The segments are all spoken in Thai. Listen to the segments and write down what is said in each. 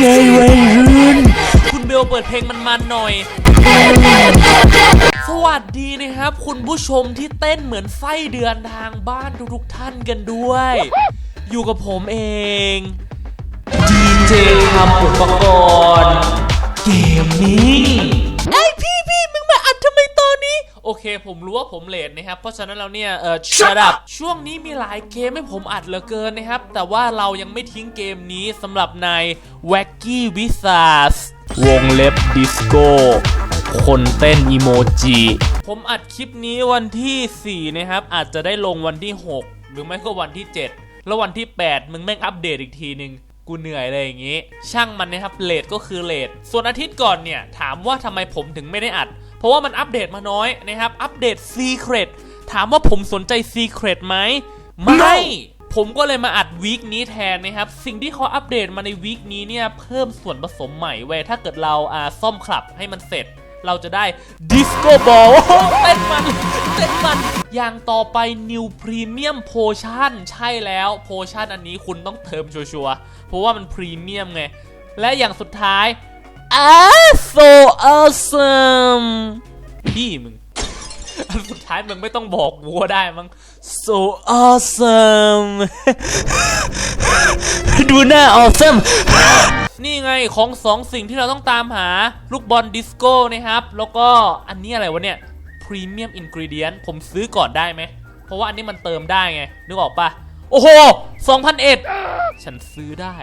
ไงวัยรุ่น คุณเบลเปิดเพลงมันมันๆหน่อย สวัสดีนะครับ คุณผู้ชมที่เต้นเหมือนไส้เดือนทางบ้านทุกๆท่านกันด้วย อยู่กับผมเองดีเจทำอุปกรณ์ เกมมิ่ง โอเค ผมรู้ว่าผมเลทนะครับ เพราะฉะนั้นแล้วเนี่ยเออชัด up ช่วงนี้มีหลายเกมให้ผมอัดเหลือเกินนะครับ แต่ว่าเรายังไม่ทิ้งเกมนี้สำหรับใน Wacky w i z a r d s วงเล็บดิสโก้คนเต้นอีโมจิ ผมอัดคลิปนี้วันที่ 4 นะครับ อาจจะได้ลงวันที่ 6 หรือไม่ก็วันที่ 7 แล้ววันที่ 8 มึงแม่งอัปเดตอีกทีหนึ่งกูเหนื่อยเลยอย่างงี้ ช่างมันนะครับเลทก็คือเลทส่วนอาทิตย์ก่อนเนี่ย ถามว่าทำไมผมถึงไม่ได้อัด เพราะว่ามันอัปเดตมาน้อยนะครับ อัปเดต Secret ถามว่าผมสนใจ Secret ไหมไม่ ผมก็เลยมาอัดวีคนี้แทนนะครับ สิ่งที่เขาอัปเดตมาในวีคนี้เนี่ย เพิ่มส่วนผสมใหม่เว้ยถ้าเกิดเราอ่าซ่อมคลับให้มันเสร็จ เราจะได้ดิสโก้บอลเต้นมันเต้นมัน อย่างต่อไป New Premium Potion ใช่แล้วโพชั่นอันนี้คุณต้องเติมชัวร์ๆเพราะว่ามันพรีเมียมไงและอย่างสุดท้าย อ่า so awesome พี่มึง อันสุดท้ายมึงไม่ต้องบอกวัวได้มั้ง so awesome ดูหน้า awesome นี่ไงของสองสิ่งที่เราต้องตามหา ลูกบอลดิสโก้นะครับ แล้วก็อันนี้อะไรวะเนี่ยพรีเมียมอินก e เดียนผมซื้อก่อนได้ไหม เพราะว่าอันนี้มันเติมได้ไง นึกออกปะ โอ้โห2,001ฉันซื้อได้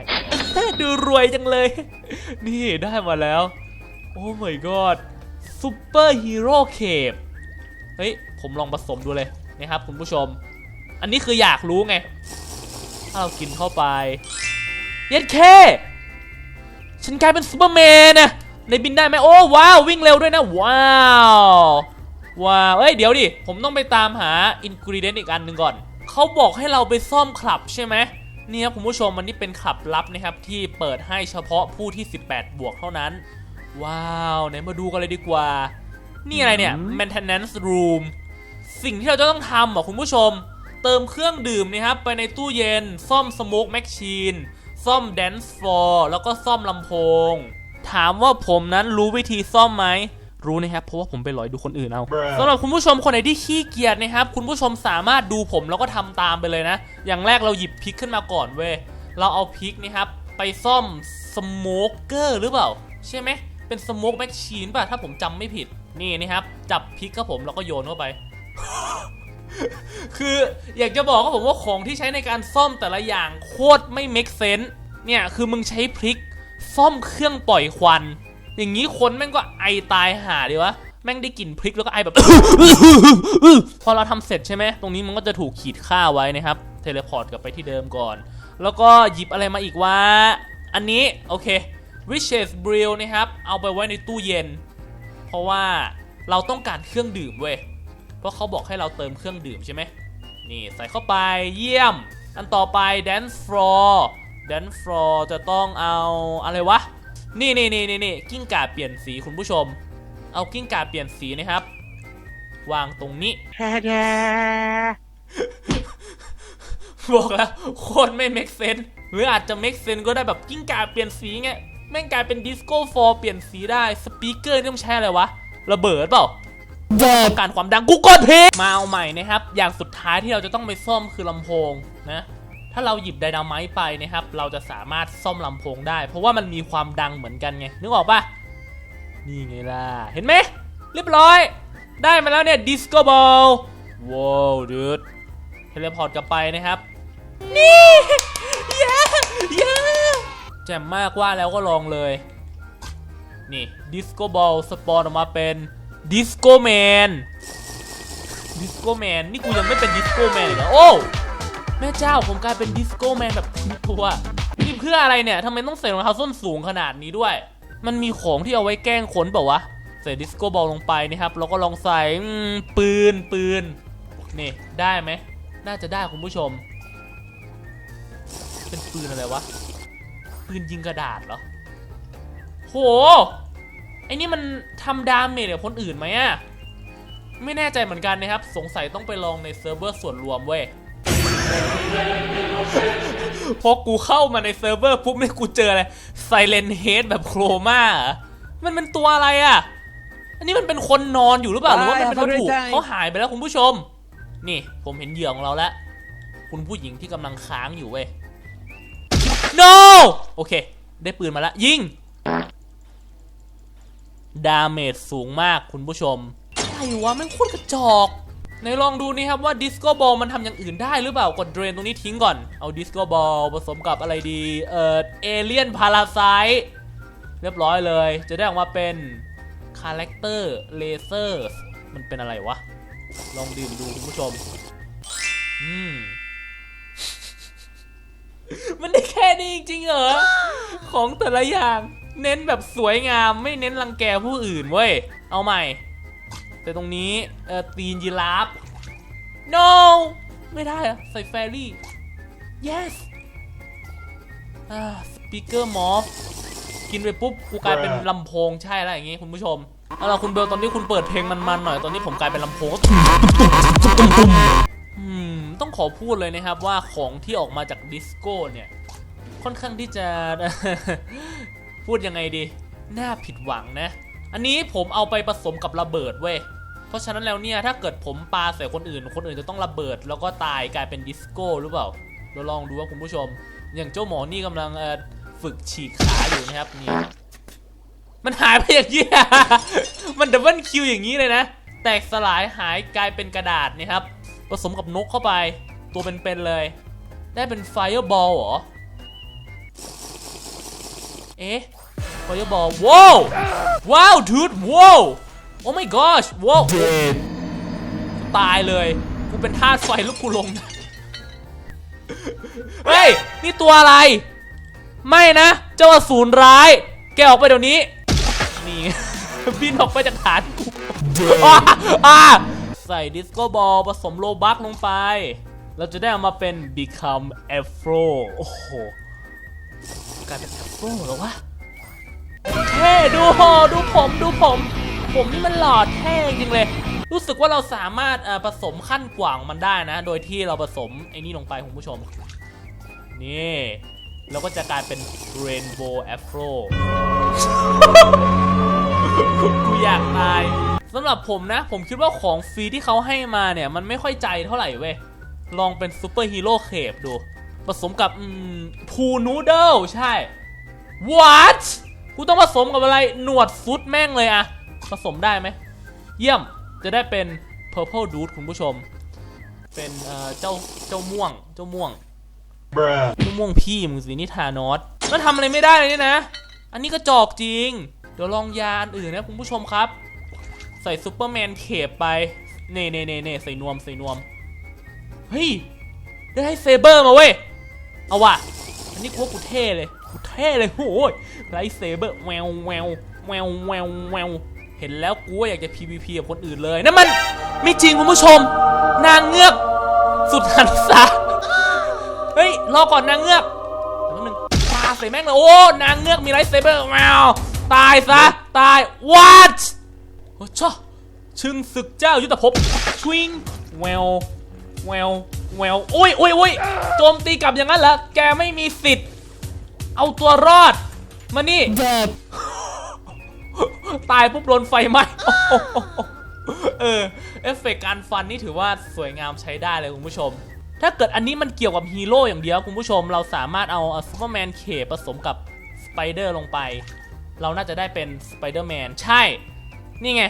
ดูรวยจังเลย นี่ได้มาแล้ว โอ้ my god ซูเปอร์ฮีโร่เคปเฮ้ย ผมลองผสมดูเลยนะครับคุณผู้ชม อันนี้คืออยากรู้ไง ถ้าเรากินเข้าไป เย็ดเค ฉันกลายเป็นซูเปอร์แมนนะในบินได้ไหมโอ้ว้าว วิ่งเร็วด้วยนะ ว้าว ว้าว เอ้ย เดี๋ยวดิ ผมต้องไปตามหาอินกรีเดนต์อีกอันหนึ่งก่อน เขาบอกให้เราไปซ่อมคลับใช่ไหมเนี่ยครับคุณผู้ชมมันนี่เป็นคลับลับนะครับที่เปิดให้เฉพาะผู้ที่ 18 บวกเท่านั้น ว้าวไหนมาดูกันเลยดีกว่า นี่อะไรเนี่ย maintenance room สิ่งที่เราจะต้องทำอะคุณผู้ชม เติมเครื่องดื่มนะครับไปในตู้เย็น ซ่อมสโมกแมชชีนซ่อมแดนซ์ฟลอร์แล้วก็ซ่อมลำโพง ถามว่าผมนั้นรู้วิธีซ่อมไหม รู้นะครับเพราะว่าผมไปหลอยดูคนอื่นเอาสำหรับคุณผู้ชมคนไหนที่ขี้เกียจนะครับคุณผู้ชมสามารถดูผมแล้วก็ทำตามไปเลยนะ อย่างแรกเราหยิบพริกขึ้นมาก่อนเว้ยเราเอาพริกนะครับไปซ่อมสโมกเกอร์หรือเปล่า ใช่ไหมเป็นสโมกแมชชีนป่ะถ้าผมจำไม่ผิดนี่นะครับ จับพริกครับผมแล้วก็โยนเข้าไป คืออยากจะบอกกับผมว่าของที่ใช้ในการซ่อมแต่ละอย่างโคตรไม่ make sense เนี่ยคือมึงใช้พริกซ่อมเครื่องปล่อยควัน อย่างนี้คนแม่งก็ไอตายหาดีวะแม่งได้กลิ่นพริกแล้วก็ไอแบบ พอเราทำเสร็จใช่ไหมตรงนี้มันก็จะถูกขีดค่าไว้นะครับเทเลพอร์ตกลับไปที่เดิมก่อน แล้วก็หยิบอะไรมาอีกวะอันนี้โอเค Riches Brew นะครับ เอาไปไว้ในตู้เย็น เพราะว่าเราต้องการเครื่องดื่มเว้ยเพราะเขาบอกให้เราเติมเครื่องดื่มใช่ไหมนี่ใส่เข้าไปเยี่ยม อันต่อไป dance floor dance floor จะต้องเอาอะไรวะ นี่นี่นี่นี่นี่กิ้งก่าเปลี่ยนสีคุณผู้ชม เอากิ้งก่าเปลี่ยนสีนะครับ วางตรงนี้บอกแล้วโคตรไม่ make sense หรืออาจจะ make sense ก็ได้แบบกิ้งก่าเปลี่ยนสีไงแม่งกลายเป็นดิสโก้ฟอร์เปลี่ยนสีได้สปีกเกอร์นี่ต้องใช้อะไรวะ ระเบิดเปล่าต้องการความดังกูกดเพลงมาเอาใหม่นะครับ อย่างสุดท้ายที่เราจะต้องไปซ่อมคือลำโพงนะ ถ้าเราหยิบไดนาไมต์ไปนะครับ เราจะสามารถซ่อมลำโพงได้ เพราะว่ามันมีความดังเหมือนกันไง นึกออกปะนี่ไงล่ะ เห็นไหม เรียบร้อย ได้มาแล้วเนี่ยดิสโก้บอลว้าวดูดเทเลพอร์ตกลับไปนะครับ นี่เย้เย้แจ่มมากว่าแล้วก็ลองเลย นี่ดิสโก้บอลสปอนออกมาเป็นดิสโก้แมนดิสโก้แมนนี่กูยังไม่เป็นดิสโก้แมนอีกเหรอโอ้ แม่เจ้าผมกลายเป็นดิสโก้แมนแบบทุกตัวนี่เพื่ออะไรเนี่ยทำไมต้องใส่รองเท้าส้นสูงขนาดนี้ด้วย มันมีของที่เอาไว้แกล้งคนเปล่าวะใส่ดิสโก้บอลลงไปนะครับแล้วก็ลองใส่ปืนปืนนี่ได้ไหมน่าจะได้คุณผู้ชม เป็นปืนอะไรวะปืนยิงกระดาษเหรอโหไอ้นี่มันทำดาเมจกับคนอื่นไหมอะไม่แน่ใจเหมือนกันนะครับ สงสัยต้องไปลองในเซิร์ฟเวอร์ส่วนรวมเว้ย พอกูเข้ามาในเซิร์ฟเวอร์ปุ๊บไม่กูเจออะไรไซเลนเฮดแบบโครมามันเป็นตัวอะไรอะ อันนี้มันเป็นคนนอนอยู่หรือเปล่าหรือว่ามันเป็นวัตถุเขาหายไปแล้วคุณผู้ชม นี่ผมเห็นเหยื่อของเราแล้ว คุณผู้หญิงที่กำลังค้างอยู่เว้ย no โอเค ได้ปืนมาแล้วยิง ดาเมจสูงมากคุณผู้ชมอะไรวะแม่งโคตรกระจอก ไหนลองดูนี่ครับว่าดิสโก้บอลมันทำอย่างอื่นได้หรือเปล่ากดเดรนตรงนี้ทิ้งก่อน เอาดิสโก้บอลผสมกับอะไรดีเอ่อเอเลียนพาราไซเรียบร้อยเลย จะได้ออกมาเป็นคาแรคเตอร์เลเซอร์มันเป็นอะไรวะ ลองดื่มดูคุณผู้ชม อืม มันได้แค่นี้จริงๆเหรอ ของแต่ละอย่าง เน้นแบบสวยงามไม่เน้นรังแกผู้อื่นเว้ย เอาใหม่ แต่ตรงนี้เอ่อตีนยีราฟ no ไม่ได้อะใส่แฟรี่ yes อ่าสปีกเกอร์มอฟกินไปปุ๊บกูกลายเป็นลำโพงใช่แล้วอย่างงี้คุณผู้ชมเอาล่ะคุณเบลตอนนี้คุณเปิดเพลงมันๆหน่อยตอนนี้ผมกลายเป็นลำโพงก็อืมต้องขอพูดเลยนะครับว่าของที่ออกมาจากดิสโก้เนี่ยค่อนข้างที่จะ พูดยังไงดี น่าผิดหวังนะ อันนี้ผมเอาไปผสมกับระเบิดเว้ย เพราะฉะนั้นแล้วเนี่ยถ้าเกิดผมปาใส่คนอื่น คนอื่นจะต้องระเบิด แล้วก็ตายกลายเป็นดิสโก้หรือเปล่าเราลองดูว่าคุณผู้ชม อย่างเจ้าหมอนี่กำลังฝึกฉีกขาอยู่นะครับนี่มันหายไปอย่างนี้มันดับเบิลคิวอย่างนี้เลยนะ แตกสลายหายกลายเป็นกระดาษนะครับ ผสมกับนกเข้าไป ตัวเป็นๆเลย ได้เป็นไฟเบอลเหรอ เอ๊ะ ไฟบอลว้าวว้าวดูดว้าวโอ้ my gosh ว้าวเจ็ดตายเลย กูเป็นทาสไฟลูกกูลง เฮ้ย นี่ตัวอะไร ไม่นะ เจ้าอสูรร้าย แกออกไปเดี๋ยวนี้ นี่บินออกไปจากฐานกูเจ็ดอ่าอ่าใส่ดิสโก้บอลผสมโลบักลงไป เราจะได้เอามาเป็น become afro โอ้โห กลายเป็น afro แล้ววะ เท่ดูโหดูผมดูผม ผมนี่มันหล่อเท่จริงเลย รู้สึกว่าเราสามารถผสมขั้นกว่างมันได้นะ โดยที่เราผสมไอ้นี่ลงไปคุณผู้ชม นี่เราก็จะกลายเป็น rainbow afro กูอยากตายสำหรับผมนะ ผมคิดว่าของฟรีที่เขาให้มาเนี่ย มันไม่ค่อยใจเท่าไหร่เว้ย ลองเป็นซูเปอร์ฮีโร่เคปดู ผสมกับพูนูเดิลใช่ what กูต้องผสมกับอะไรหนวดฟุตแม่งเลยอะผสมได้ไหม เยี่ยมจะได้เป็น purple dude คุณผู้ชม เป็นเอ่อเจ้าเจ้าม่วงเจ้าม่วง Bruh. ม่วงม่วงพี่มึงสินี่ทานอสแล้วทำอะไรไม่ได้เลยเนี่ยนะ อันนี้ก็จอกจริง เดี๋ยวลองยาอันอื่นนะคุณผู้ชมครับ ใส่ซูเปอร์แมนเคปไป เน่เน่เน่เน่ใส่นวมใส่นวม เฮ้ย ได้ไลท์เซเบอร์มาเว้ย เอาว่ะ อันนี้กูว่ากูเท่เลยกูเท่เลยโอ้ยไลท์เซเบอร์แววแววแววแววแววเห็นแล้วกูอยากจะ PVP กับคนอื่นเลยนั่นมันไม่จริงคุณผู้ชม นางเงือก สุดหันษาเฮ้ยรอก่อนนางเงือกเดี๋ยวแป๊บนึงปาใส่แม่งเลยโอ้นางเงือกมีไลท์เซเบอร์แมวตายซะตาย what โอ้ชอชึงศึกเจ้ายุทธภพชวิงแววแววแววโอ้ยโอ้ยโอ้ยโจมตีกลับอย่างนั้นเหรอแกไม่มีสิทธิ์ เอาตัวรอด มานี่เจ็ดตายปุ๊บโดนไฟไหม้โอ้โหเออ เอฟเฟกต์การฟันนี่ถือว่าสวยงามใช้ได้เลยคุณผู้ชม ถ้าเกิดอันนี้มันเกี่ยวกับฮีโร่อย่างเดียวคุณผู้ชม เราสามารถเอาซูเปอร์แมนเคผสมกับสไปเดอร์ลงไป เราน่าจะได้เป็นสไปเดอร์แมนใช่ นี่ไง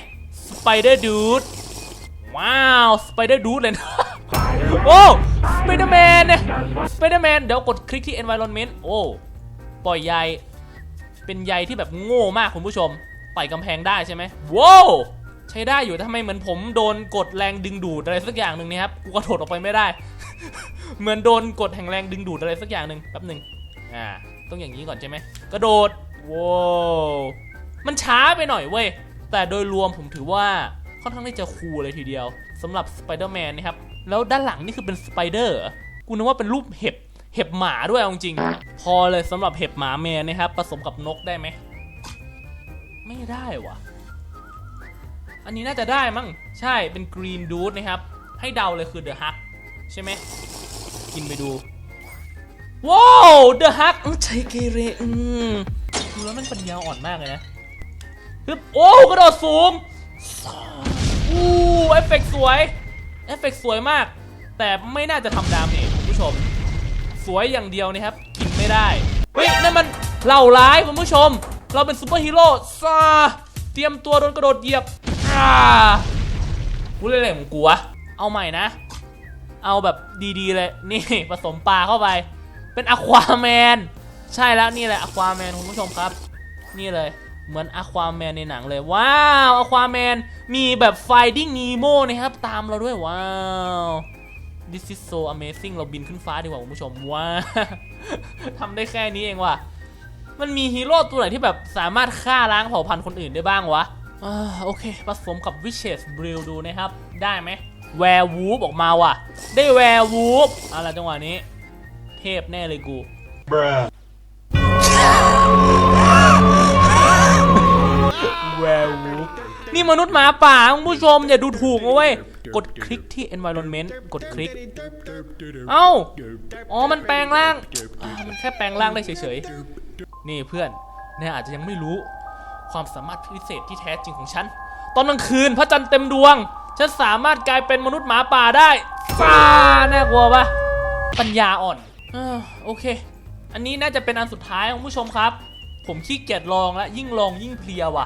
สไปเดอร์ดูดว้าว สไปเดอร์ดูดเลยนะ โอ้ สไปเดอร์แมนเนี่ย สไปเดอร์แมน เดี๋ยวกดคลิกที่ environment โอ้ ปล่อยใยเป็นใยที่แบบโง่มากคุณผู้ชมไต่อยกำแพงได้ใช่ไหมว้าวใช้ได้อยู่ทำไมเหมือนผมโดนกดแรงดึงดูดอะไรสักอย่างหนึ่งนี่ครับกูกระโดดออกไปไม่ได้ เหมือนโดนกดแห่งแรงดึงดูดอะไรสักอย่างหนึ่งแป๊บหนึ่งอ่าต้องอย่างนี้ก่อนใช่ไหมกระโดดว้าวมันช้าไปหน่อยเว้ยแต่โดยรวมผมถือว่าค่อนข้างที่จะคูลเลยทีเดียวสำหรับสไปเดอร์แมนนะครับแล้วด้านหลังนี่คือเป็นสไปเดอร์กูนึกว่าเป็นรูปเห็บ เห็บหมาด้วยเอาจริง พอเลยสำหรับเห็บหมาแมนนะครับผสมกับนกได้ไหม ไม่ได้วะอันนี้น่าจะได้มั้งใช่เป็นกรีนดูดนะครับ ให้เดาเลยคือเดอะฮักใช่ไหมกินไปดูว้าวเดอะฮักใช้เกเรอืมดูแล้วมันปัญญาอ่อนมากเลยนะฮึบโอ้กระโดดสูงอู้เอฟเฟกต์สวยเอฟเฟกต์สวยมาก แต่ไม่น่าจะทำดามเมจคุณผู้ชม สวยอย่างเดียวนะครับกินไม่ได้เฮ้ยนั่นมันเหล่าร้ายคุณผู้ชม เราเป็นซูเปอร์ฮีโร่ซาเตรียมตัวโดนกระโดดเหยียบอ่ากูเล่นอะไรของกูวะเอาใหม่นะ เอาแบบดีๆเลยนี่ผสมปลาเข้าไป เป็นอะควาแมนใช่แล้วนี่แหละอะควาแมนคุณผู้ชมครับ นี่เลยเหมือนอะควาแมนในหนังเลย ว้าวอะควาแมนมีแบบ Finding Nemo นะครับ ตามเราด้วยว้าว This is so amazing เราบินขึ้นฟ้าดีกว่าคุณผู้ชมว้าทำได้แค่นี้เองว่ะ มันมีฮีโร่ตัวไหนที่แบบสามารถฆ่าล้างเผ่าพันธุ์คนอื่นได้บ้างวะโอเค ผสมกับ Witches Brew ดูนะครับ ได้ไหมแวร์วูฟออกมาว่ะ ได้แวร์วูฟอาล่ะจังหวะนี้ เทพแน่เลยกูแวร์วูฟนี่มนุษย์หมาป่าคุณผู้ชมอย่าดูถูกนะเว้ย กดคลิกที่ environment กดคลิก เอ้า อ๋อ มันแปลงร่างอ่ามันแค่แปลงร่างได้เฉยๆ นี่เพื่อนเนี่ยอาจจะยังไม่รู้ ความสามารถพิเศษที่แท้จริงของฉัน ตอนกลางคืนพระจันทร์เต็มดวง ฉันสามารถกลายเป็นมนุษย์หมาป่าได้ฟ้าน่ากลัวปะปัญญาอ่อนเออโอเค อันนี้น่าจะเป็นอันสุดท้ายของผู้ชมครับ ผมขี้เกียจลองแล้วยิ่งลองยิ่งเพลียว่ะ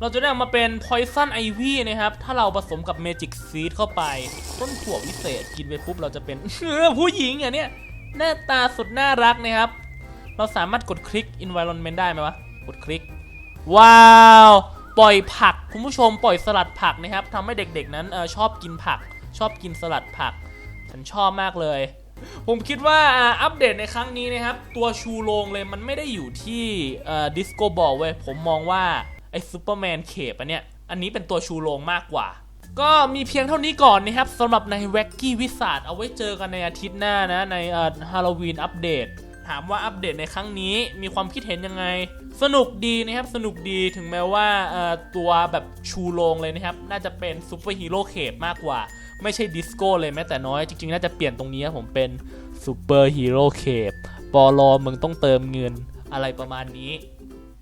เราจะได้เอามาเป็น Poison Ivy นะครับ ถ้าเราผสมกับ Magic Seed เข้าไป ต้นถั่ววิเศษกินไปปุ๊บเราจะเป็น ผู้หญิงอย่างเนี้ยหน้าตาสุดน่ารักนะครับ เราสามารถกดคลิก Environment ได้ไหมวะ กดคลิก ว้าว ปล่อยผัก คุณผู้ชมปล่อยสลัดผักนะครับทำให้เด็กๆนั้นออชอบกินผัก ชอบกินสลัดผัก ฉันชอบมากเลย ผมคิดว่าอ่าอัปเดตในครั้งนี้นะครับ ตัวชูโรงเลยมันไม่ได้อยู่ที่ดิสโก้บอลเว้ยผมมองว่า ไอ้ซูเปอร์แมนเคปอันเนี้ยอันนี้เป็นตัวชูโรงมากกว่า ก็มีเพียงเท่านี้ก่อนนะครับสำหรับในแว็กกี้วิสาดเอาไว้เจอกันในอาทิตย์หน้านะในฮาโลวีนอัปเดตถามว่าอัปเดตในครั้งนี้มีความคิดเห็นยังไง สนุกดีนะครับ สนุกดีถึงแม้ว่าเอ่อตัวแบบชูโรงเลยนะครับ น่าจะเป็นซูเปอร์ฮีโร่เคปมากกว่า ไม่ใช่ดิสโก้เลยแม้แต่น้อย จริงๆ น่าจะเปลี่ยนตรงนี้ครับผมเป็นซูเปอร์ฮีโร่เคปปอลอมึงต้องเติมเงินอะไรประมาณนี้